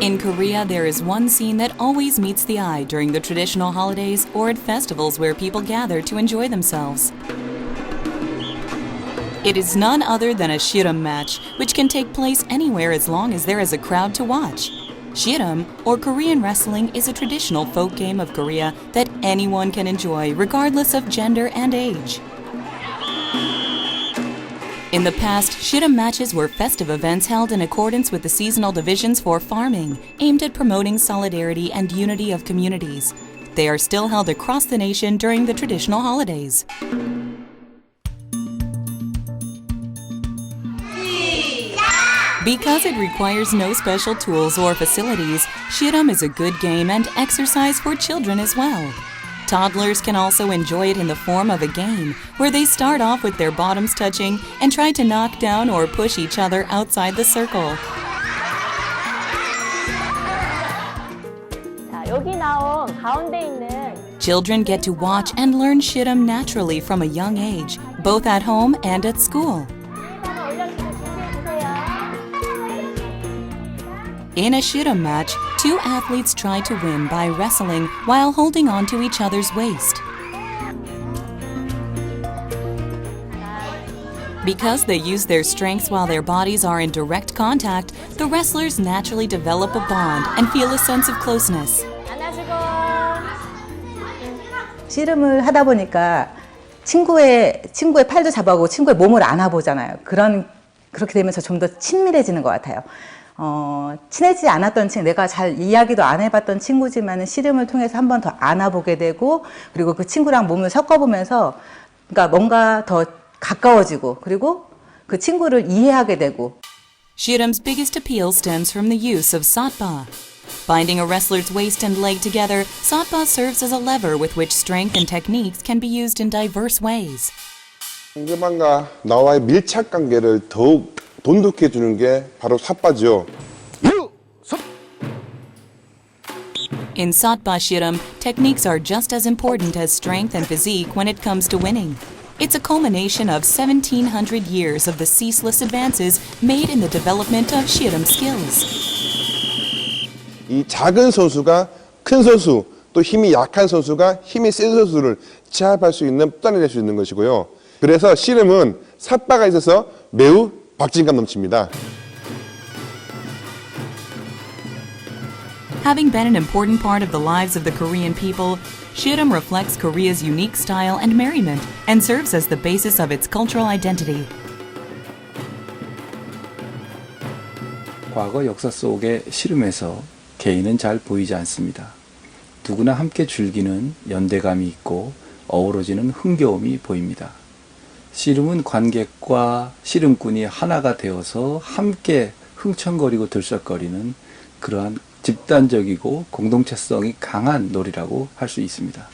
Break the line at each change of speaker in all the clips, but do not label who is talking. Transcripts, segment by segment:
In Korea, there is one scene that always meets the eye during the traditional holidays or at festivals where people gather to enjoy themselves. It is none other than a shiram match, which can take place anywhere as long as there is a crowd to watch. Shiram, or Korean wrestling, is a traditional folk game of Korea that anyone can enjoy, regardless of gender and age. In the past, shiram matches were festive events held in accordance with the seasonal divisions for farming, aimed at promoting solidarity and unity of communities. They are still held across the nation during the traditional holidays. Because it requires no special tools or facilities, Shiram is a good game and exercise for children as well. Toddlers can also enjoy it in the form of a game, where they start off with their bottoms touching and try to knock down or push each other outside the circle. Children get to watch and learn Shidam naturally from a young age, both at home and at school. In a Shiram match, two athletes try to win by wrestling while holding on to each other's waist. Because they use their strengths while their bodies are in direct contact, the wrestlers naturally develop a bond and feel a sense of closeness.
안아주고.
씨름을 하다 보니까 친구의 친구의 팔도 잡아보고 친구의 몸을 안아보잖아요. 그런 그렇게 되면서 좀 더 친밀해지는 것 같아요. 어, 친해지지 않았던 친구, 내가 잘 이야기도 안 해봤던 친구지만은 씨름을 통해서 한 번 더 안아보게 되고, 그리고 그 친구랑 몸을 섞어보면서, 그러니까 뭔가 더 가까워지고, 그리고 그 친구를 이해하게 되고,
Shiram's biggest appeal stems from the use of satba. Binding a wrestler's waist and leg together, satba serves as a lever with which strength and techniques can be used in diverse ways.
상대방과 나와의 밀착 관계를 더욱 돈독해 주는 게 바로 삿바죠.
In Satba Shiram, techniques are just as important as strength and physique when it comes to winning. It's a culmination of 1700 years of the ceaseless advances made in the development of Shiram skills.
이 작은 선수가 큰 선수, 또 힘이 약한 선수가 힘이 센 선수를 제압할 수 있는 따내낼 수 있는 것이고요. 그래서 씨름은 삿바가 있어서 매우 박진감 넘칩니다.
Having been an important part of the lives of the Korean people, Shiram reflects Korea's unique style and merriment and serves as the basis of its cultural identity.
과거 역사 속의 씨름에서 개인은 잘 보이지 않습니다. 누구나 함께 즐기는 연대감이 있고 어우러지는 흥겨움이 보입니다. 씨름은 관객과 씨름꾼이 하나가 되어서 함께 흥청거리고 들썩거리는 그러한 집단적이고 공동체성이 강한 놀이라고 할 수 있습니다.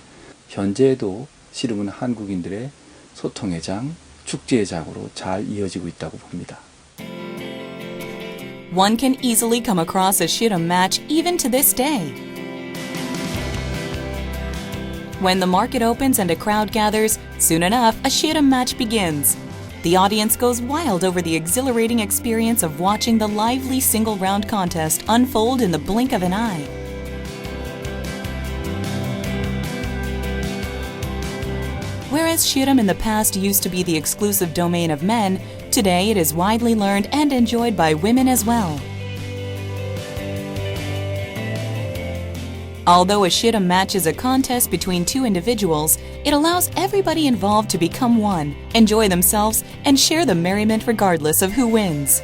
현재에도 씨름은 한국인들의 소통의 장, 축제의 장으로 잘 이어지고 있다고 봅니다.
One can easily come across a Shiram match even to this day. When the market opens and a crowd gathers, soon enough a Shiram match begins. The audience goes wild over the exhilarating experience of watching the lively single round contest unfold in the blink of an eye. Whereas Shiram in the past used to be the exclusive domain of men, today it is widely learned and enjoyed by women as well. Although a shida match is a contest between two individuals, it allows everybody involved to become one, enjoy themselves, and share the merriment regardless of who wins.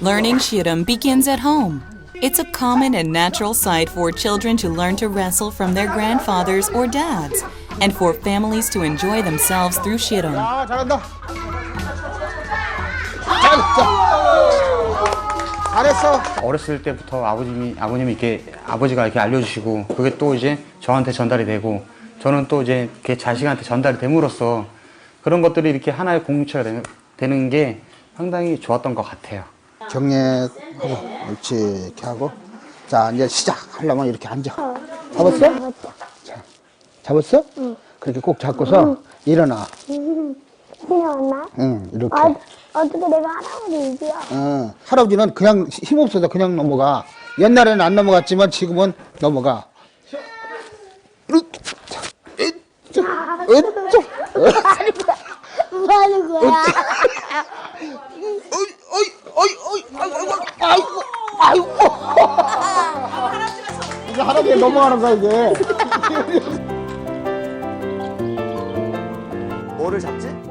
Learning shidam begins at home. It's a common and natural sight for children to learn to wrestle from their grandfathers or dads, and for families to enjoy themselves through
shidam. 잘했어.
어렸을 때부터 아버님이 아버님이 이렇게 아버지가 이렇게 알려주시고 그게 또 이제 저한테 전달이 되고 저는 또 이제 그 자식한테 전달이 됨으로써 그런 것들이 이렇게 하나의 공동체가 되는, 되는 게 상당히 좋았던 것 같아요.
정리하고 옳지 이렇게 하고 자 이제 시작하려면 이렇게 앉아. 잡았어? 자 잡았어? 그렇게 꼭 잡고서 일어나
왔나?
응, 이렇게.
아, 어떻게 내가 할아버지이지요?
어, 할아버지는 그냥 힘없어서 그냥 넘어가. 옛날에는 안 넘어갔지만 지금은 넘어가. 으쌰.
뭐 하는 거야?
어이, 어이, 어이, 아이고, 아이고, 아이고, 아이고. 이제 할아버지 넘어가는 거야, 이제.
뭐를 잡지?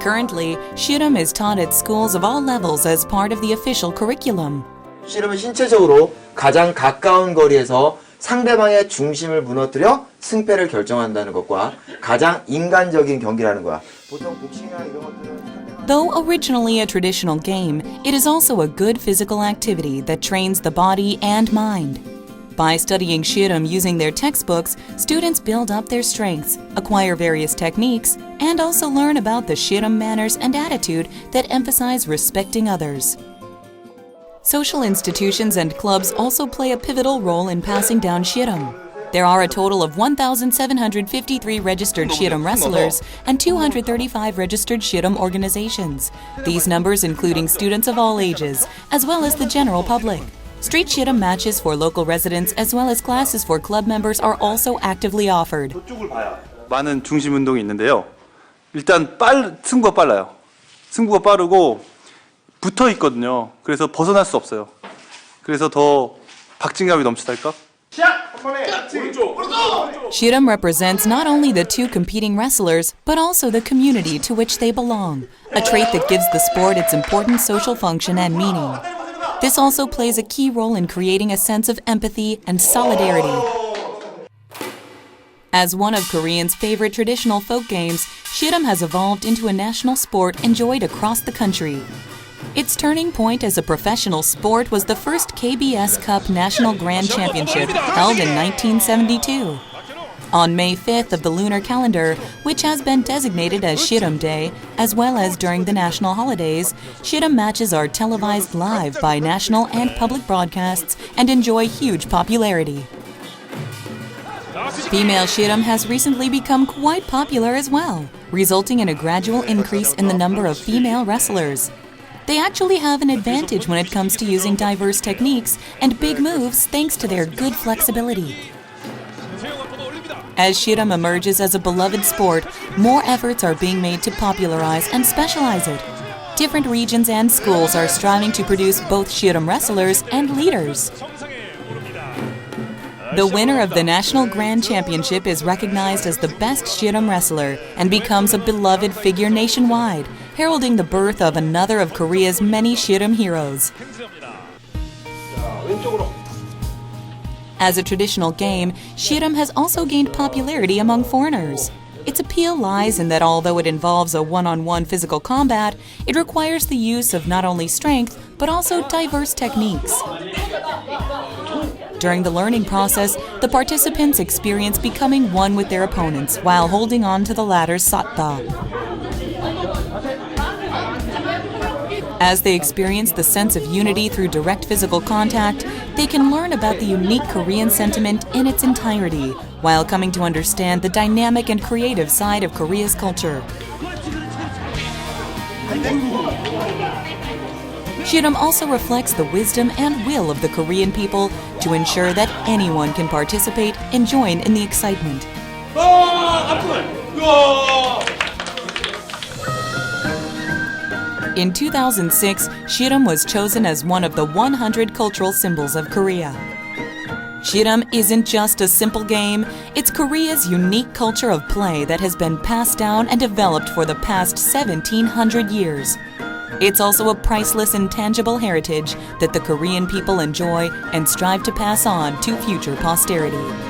Currently, Shiram is taught at schools of all levels as part of the official curriculum.
씨름은 신체적으로 가장 가까운 거리에서 상대방의 중심을 무너뜨려 승패를 결정한다는 것과 가장 인간적인 경기라는 거야. 보통 복싱이나 이런 것들은 상대방
Though originally a traditional game, it is also a good physical activity that trains the body and mind. By studying Shiram using their textbooks, students build up their strengths, acquire various techniques, and also learn about the Shiram manners and attitude that emphasize respecting others. Social institutions and clubs also play a pivotal role in passing down Shiram. There are a total of 1,753 registered Shiram wrestlers and 235 registered Shiram organizations. These numbers including students of all ages, as well as the general public. Street Shiram matches for local residents as well as classes for club members are also actively offered.
많은 중심 운동이 있는데요. 일단 빨 승부가 빨라요. 승부가 빠르고 붙어 있거든요. 그래서 벗어날 수 없어요. 그래서 더 박진감이 넘치달까?
Shiram represents not only the two competing wrestlers, but also the community to which they belong, a trait that gives the sport its important social function and meaning. This also plays a key role in creating a sense of empathy and solidarity. As one of Koreans' favorite traditional folk games, Shiram has evolved into a national sport enjoyed across the country. Its turning point as a professional sport was the first KBS Cup National Grand Championship held in 1972. On May 5th of the lunar calendar, which has been designated as Shiram Day, as well as during the national holidays, Shiram matches are televised live by national and public broadcasts and enjoy huge popularity. Female Shiram has recently become quite popular as well, resulting in a gradual increase in the number of female wrestlers. They actually have an advantage when it comes to using diverse techniques and big moves thanks to their good flexibility. As Shiram emerges as a beloved sport, more efforts are being made to popularize and specialize it. Different regions and schools are striving to produce both Shiram wrestlers and leaders. The winner of the National Grand Championship is recognized as the best Shiram wrestler and becomes a beloved figure nationwide, heralding the birth of another of Korea's many Shiram heroes. As a traditional game, Shiram has also gained popularity among foreigners. Its appeal lies in that although it involves a one on one physical combat, it requires the use of not only strength, but also diverse techniques. During the learning process, the participants experience becoming one with their opponents while holding on to the latter's satta. As they experience the sense of unity through direct physical contact, they can learn about the unique Korean sentiment in its entirety, while coming to understand the dynamic and creative side of Korea's culture. Shiram also reflects the wisdom and will of the Korean people to ensure that anyone can participate and join in the excitement. In 2006, Shiram was chosen as one of the 100 cultural symbols of Korea. Shiram isn't just a simple game, it's Korea's unique culture of play that has been passed down and developed for the past 1700 years. It's also a priceless and tangible heritage that the Korean people enjoy and strive to pass on to future posterity.